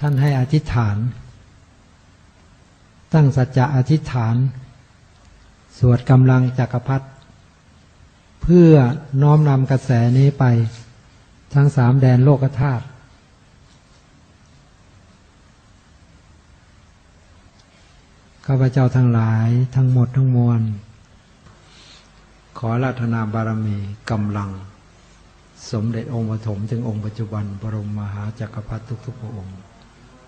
ท่านให้อธิษฐาน ตั้งสัจจะอธิษฐาน สวดกำลังจักรพรรดิเพื่อน้อมนำกระแสนี้ไป ทั้งสามแดนโลกธาตุข้าพเจ้าทั้งหลายทั้งหมดทั้งมวล ขอราธนาบารมีกำลัง สมเด็จองค์ปฐมถึงองค์ปัจจุบันบรมมหาจักรพรรดิทุกๆพระองค์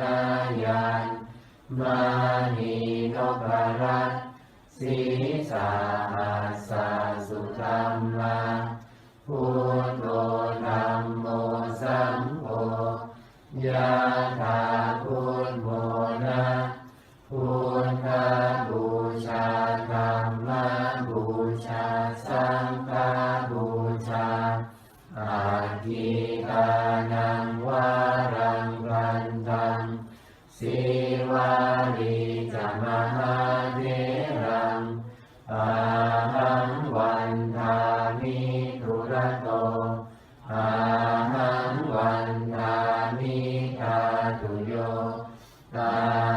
นายานมานีนพรัตสีสาหัสสะสุธรรมาพุทโธธัมโมสังโฆยะถาพุทโมนะพุทธบูชา อาหังวันนามิกาตุโยตา